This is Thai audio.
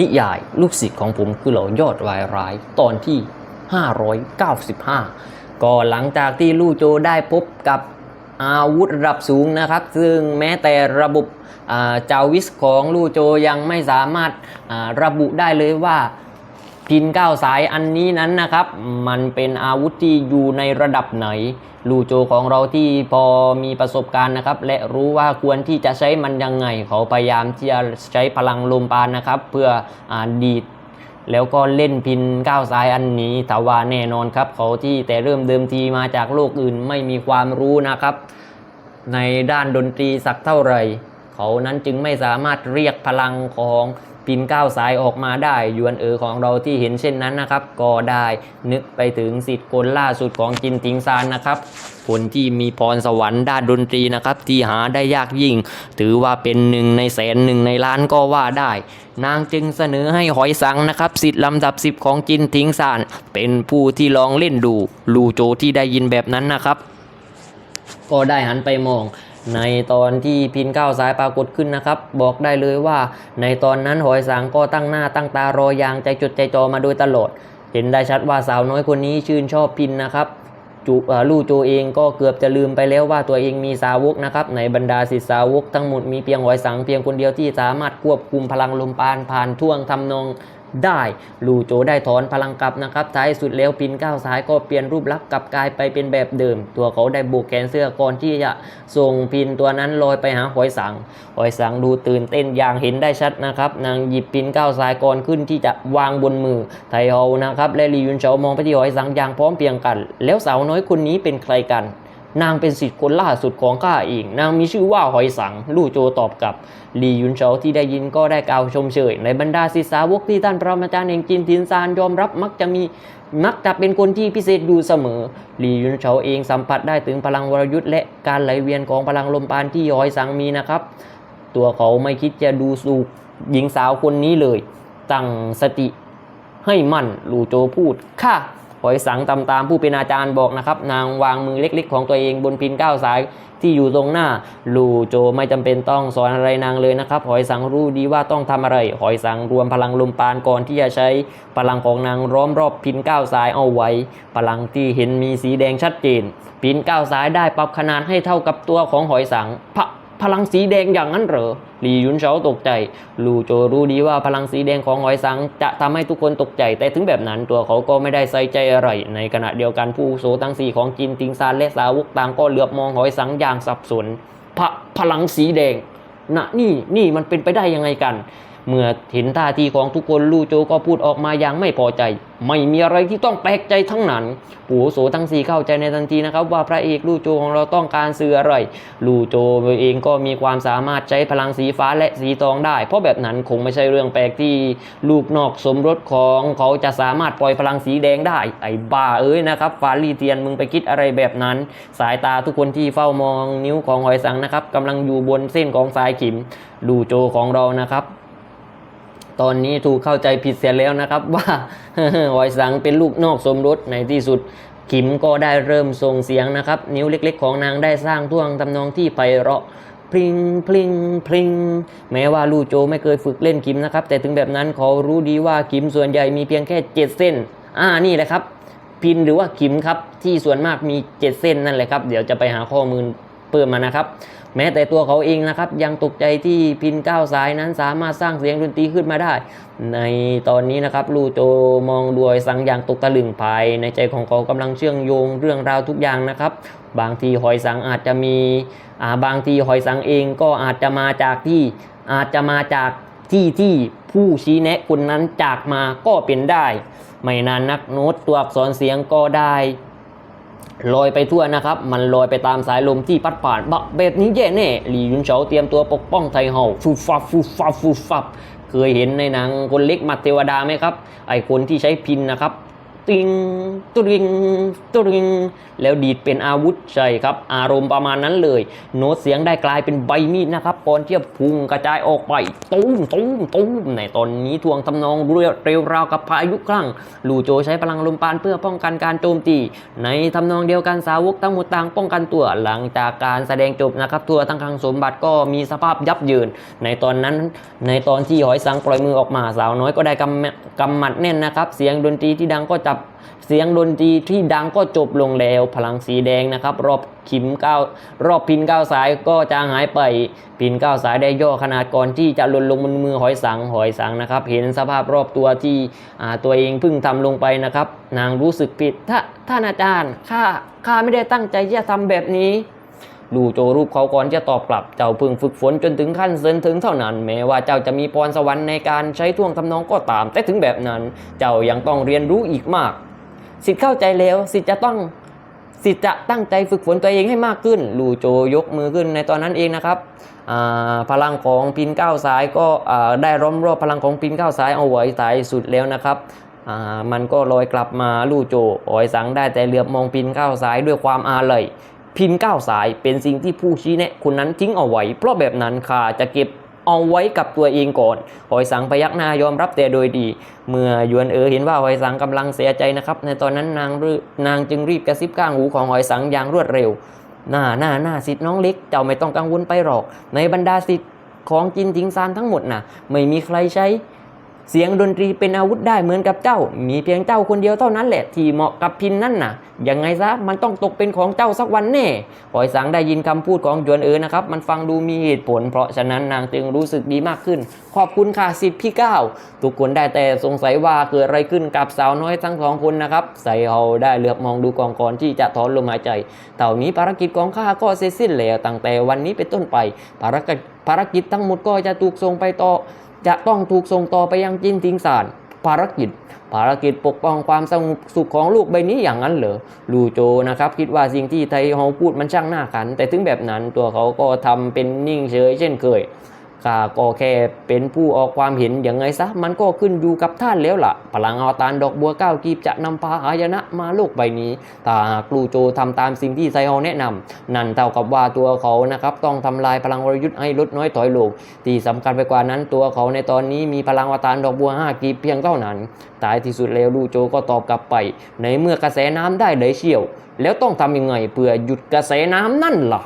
นิยายลูกศิษย์ของผมคือเหล่ายอดวายร้ายตอนที่ 595 ก็หลังจากที่ลู่โจได้พบกับอาวุธระดับสูงนะครับ ซึ่งแม้แต่ระบบอ่าจาวิสของลู่โจยังไม่สามารถระบุได้เลยว่า พินก้าวสายอันนี้นั้นนะครับ มันเป็นอาวุธที่อยู่ในระดับไหน ลูโจของเราที่พอมีประสบการณ์นะครับ และรู้ว่าควรที่จะใช้มันยังไง เขาพยายามที่จะใช้พลังลมปานนะครับ เพื่ออดีดแล้วก็เล่นพินก้าวซ้ายอันนี้แต่ว่าแน่นอนครับ เขาที่แต่เริ่มเดิมทีมาจากโลกอื่นไม่มีความรู้นะครับ ในด้านดนตรีสักเท่าไหร่ เขานั้นจึงไม่สามารถเรียกพลังของ ปินก้าวสายออกมาได้ยวนเออของเราที่เห็นเช่นนั้นนะครับ ก็ได้นึกไปถึงสิทธิ์คนล่าสุดของจินติงซานนะครับคนที่มีพรสวรรค์ด้านดนตรีนะครับ ที่หาได้ยากยิ่ง ถือว่าเป็นหนึ่งในแสนหนึ่งในล้านก็ว่าได้ นางจึงเสนอให้หอยสังนะครับสิทธิ์ลำดับสิบของจินทิงซาน เป็นผู้ที่ลองเล่นดู ลูโจที่ได้ยินแบบนั้นนะครับ ก็ได้หันไปมอง ในตอนที่พินก้าวสายปรากฏขึ้นนะครับ บอกได้เลยว่า ในตอนนั้นหอยสังก็ตั้งหน้าตั้งตารออย่างใจจดใจจ่อมาโดยตลอด เห็นได้ชัดว่าสาวน้อยคนนี้ชื่นชอบพินนะครับจูลู่โจเองก็เกือบจะลืมไปแล้วว่าตัวเองมีสาวกนะครับ ในบรรดาศิษสาวกทั้งหมดมีเพียงหอยสังเพียงคนเดียวที่สามารถควบคุมพลังลมปานผ่านท่วงทำนอง ได้ลูโจได้ถอนพลังกลับนะครับท้ายสุดแล้วปินก้าวสายก็เปลี่ยนรูปลักษณ์กลับกลายไปเป็นแบบเดิม ตัวเขาได้โบกแขนเสื้อก่อนที่จะส่งพินตัวนั้นลอยไปหาหอยสังหอยสังดูตื่นเต้นอย่างเห็นได้ชัดนะครับ นางหยิบปินก้าวสายก่อนขึ้นที่จะวางบนมือไทเฮานะครับและลียุนเฉามองไปที่หอยสังอย่างพร้อมเพียงกัน แล้วสาวน้อยคนนี้เป็นใครกัน นางเป็นสิทธิ์คนล่าสุดของข้าเอง นางมีชื่อว่าหอยสัง ลู่โจตอบกลับลียุนเฉาที่ได้ยินก็ได้กล่าวชมเชย ในบรรดาศิษย์สาวกที่ท่านพระอาจารย์แห่งจินทินซานยอมรับมักจะมีมักจะเป็นคนที่พิเศษอยู่เสมอลียุนเฉาเองสัมผัสได้ถึงพลังวรยุทธ์และการไหลเวียนของพลังลมปานที่หอยสังมีนะครับ ตัวเขาไม่คิดจะดูสูกหญิงสาวคนนี้เลย ตั้งสติให้มั่นลู่โจพูดค่ะ หอยสังตามตามผู้เป็นอาจารย์บอกนะครับ นางวางมือเล็ก ๆ ของตัวเองบนพินก้าวสายที่อยู่ตรงหน้า ลูโจไม่จำเป็นต้องสอนอะไรนางเลยนะครับ หอยสังรู้ดีว่าต้องทำอะไร หอยสังรวมพลังลมปานก่อนที่จะใช้พลังของนางร้อมรอบพินก้าวสายเอาไว้ พลังที่เห็นมีสีแดงชัดเจน พินก้าวสายได้ปรับขนาดให้เท่ากับตัวของหอยสังพะ พลังสีแดงอย่างนั้นเหรอหลี่ยุนเฉาตกใจ ลู่โจรู้ดีว่าพลังสีแดงของหอยสังจะทำให้ทุกคนตกใจ แต่ถึงแบบนั้นตัวเขาก็ไม่ได้ใส่ใจอะไร ในขณะเดียวกันผู้โสตั้งสีของจินติงซานและสาวกต่างก็เหลือบมองหอยสังอย่างสับสนพพลังสีแดงนะนี่นี่มันเป็นไปได้ยังไงกัน เมื่อเห็นท่าทีของทุกคนลู่โจก็พูดออกมาอย่างไม่พอใจ ไม่มีอะไรที่ต้องแปลกใจทั้งนั้นปู่โสทั้งสี่เข้าใจในทันทีนะครับ ว่าพระเอกลู่โจของเราต้องการสื่ออะไรลู่โจเองก็มีความสามารถใช้พลังสีฟ้าและสีทองได้ เพราะแบบนั้นคงไม่ใช่เรื่องแปลกที่ลูกนอกสมรสของเขาจะสามารถปล่อยพลังสีแดงได้ ไอ้บ้าเอ้ยนะครับฟาลีเทียนมึงไปคิดอะไรแบบนั้น สายตาทุกคนที่เฝ้ามองนิ้วของหอยสังนะครับกำลังอยู่บนเส้นของสายขิมลู่โจของเรานะครับ ตอนนี้ถูกเข้าใจผิดเสียแล้วนะครับ ว่าหอยสังเป็นลูกนอกสมรสในที่สุดขิมก็ได้เริ่มส่งเสียงนะครับ นิ้วเล็ก ๆ ของนางได้สร้างท่วงทำนองที่ไพเราะพริงพริงพริงแม้ว่าลู่โจไม่เคยฝึกเล่นขิมนะครับ แต่ถึงแบบนั้นเขารู้ดีว่าขิมส่วนใหญ่มีเพียงแค่เจ็ดเส้น อ่านี่แหละครับ พินหรือว่าขิมครับ ที่ส่วนมากมีเจ็ดเส้นนั่นแหละครับ เดี๋ยวจะไปหาข้อมูลเพิ่มมานะครับ แม้แต่ตัวเขาเองนะครับ ยังตกใจที่พินก้าวสายนั้นสามารถสร้างเสียงดนตรีขึ้นมาได้ ในตอนนี้นะครับลูโจมองดวยสังอย่างตกตะลึงภายในใจของเขากำลังเชื่องโยงเรื่องราวทุกอย่างนะครับ บางทีหอยสังอาจจะมีาบางทีหอยสังเองก็อาจจะมาจากที่อาจจะมาจากที่ที่ผู้ชี้แนะคนนั้นจากมาก็เป็นได้ ไม่นานนักโน้ตตัวอักษรเสียงก็ได้ ลอยไปทั่วนะครับ มันลอยไปตามสายลมที่พัดผ่านบะแบบนี้แย่แน่หลี่ยุนเฉาเตรียมตัวปกป้องไทเฮาฟูฟับฟูฟับฟูฟับเคยเห็นในหนังคนเล็กมัดเทวดาไหมครับ ไอคนที่ใช้พินนะครับ ติงตริงตริงแล้วดีดเป็นอาวุธใช่ครับ อารมณ์ประมาณนั้นเลย โน้ตเสียงได้กลายเป็นใบมีดนะครับก่อนที่จะพุ่งกระจายออกไปตุ้มตุ้มตุ้มในตอนนี้ทวงทำนองเร็วเร็วราวกับพายุคลั่งลูโจใช้พลังลมปานเพื่อป้องกันการโจมตี ในทำนองเดียวกันสาวกทั้งหมดต่างป้องกันตัวหลังจากการแสดงจบนะครับทัวทั้งคลังสมบัติก็มีสภาพยับเยิน ในตอนนั้นในตอนที่หอยสังปล่อยมือออกมาสาวน้อยก็ได้กำกำหมัดแน่นนะครับ เสียงดนตรีที่ดังก็จับเสียงดนตรีที่ดังก็จบลงแล้วพลังสีแดงนะครับ รอบขิมก้ารอบพินก้าวสายก็จะหายไป พินก้าวสายได้ย่อขนาดก่อนที่จะหล่นลงบนมือหอยสังหอยสังนะครับ เห็นสภาพรอบตัวที่ตัวเองเพิ่งทำลงไปนะครับ นางรู้สึกผิดถ้าท่านอาจารย์ข้าข้าไม่ได้ตั้งใจจะทำแบบนี้ ลูโจรูปเขาก่อนจะตอบกลับ เจ้าพิ่งฝึกฝนจนถึงขั้นเซินถึงเท่านั้น แม้ว่าเจ้าจะมีพรสวรรค์ในการใช้ท่วงทำนองก็ตาม แต่ถึงแบบนั้น เจ้ายังต้องเรียนรู้อีกมาก สิทธิ์เข้าใจแล้ว สิทธิ์จะต้องสิทธิ์จะตั้งใจฝึกฝนตัวเองให้มากขึ้น ลูโจยกมือขึ้นในตอนนั้นเองนะครับ พลังของพินเก้าวซ้ายก็ได้ล้อมรอบพลังของพินเก้าวซ้ายเอาไว้สายสุดแล้วนะครับ มันก็ลอยกลับมาลูโจออยสังได้แต่เหลือบมองพินเก้าวซ้ายด้วยความอาลัย พินก้าวสายเป็นสิ่งที่ผู้ชี้แนะคนนั้นทิ้งเอาไว้ เพราะแบบนั้นข้าจะเก็บเอาไว้กับตัวเองก่อน หอยสังพยักหน้ายอมรับแต่โดยดี เมื่อยวนเออเห็นว่าหอยสังกำลังเสียใจนะครับ ในตอนนั้นนางนางจึงรีบกระซิบข้างหูของหอยสังอย่างรวดเร็ว หน้าหน้าหน้าสิทธิ์น้องเล็ก เจ้าไม่ต้องกังวลไปหรอก ในบรรดาสิทธิ์ของจินทิงซานทั้งหมดน่ะ ไม่มีใครใช้ เสียงดนตรีเป็นอาวุธได้เหมือนกับเจ้า มีเพียงเจ้าคนเดียวเท่านั้นแหละที่เหมาะกับพินนั่นน่ะ ยังไงซะมันต้องตกเป็นของเจ้าสักวันแน่หอยสังได้ยินคำพูดของหยวนเอ๋อนะครับ มันฟังดูมีเหตุผล เพราะฉะนั้นนางจึงรู้สึกดีมากขึ้น ขอบคุณค่ะสิทธิ์พี่ก้าวทุกคนได้แต่สงสัยว่าเกิดอะไรขึ้นกับสาวน้อยทั้งสองคนนะครับ ใส่เฮาได้เหลือบมองดูกองก่อนที่จะถอนลมหายใจเต่านี้ภารกิจของข้าก็เสร็จสิ้นแล้วตั้งแต่วันนี้เป็นต้นไป ภารกิจภารกิจทั้งหมดก็จะถูกส่งไปต่อ จะต้องถูกส่งต่อไปยังจินทิงสารภารกิจ ภารกิจปกป้องความสงบสุขของลูกใบนี้อย่างนั้นเหรอลูโจนะครับ คิดว่าสิ่งที่ไทเฮาพูดมันช่างน่าขัน แต่ถึงแบบนั้นตัวเขาก็ทำเป็นนิ่งเฉยเช่นเคย ข้าก็แค่เป็นผู้ออกความเห็นอย่างไงซะ มันก็ขึ้นอยู่กับท่านแล้วล่ะ พลังอวตารดอกบัวเก้ากีบจะนำพาอายนะมาโลกใบนี้ถ้าหากลูโจทำตามสิ่งที่ไซฮาแนะนำนั่นเท่ากับว่าตัวเขานะครับต้องทำลายพลังวรยุทธ์ให้ลดน้อยถอยลงที่สำคัญไปกว่านั้นตัวเขาในตอนนี้มีพลังอวตารดอกบัวห้ากีบเพียงเท่านั้นท้ายที่สุดแล้วลูโจก็ตอบกลับไป ในเมื่อกระแสน้ำได้ไหลเชี่ยว แล้วต้องทำยังไงเพื่อหยุดกระแสน้ำนั่นล่ะ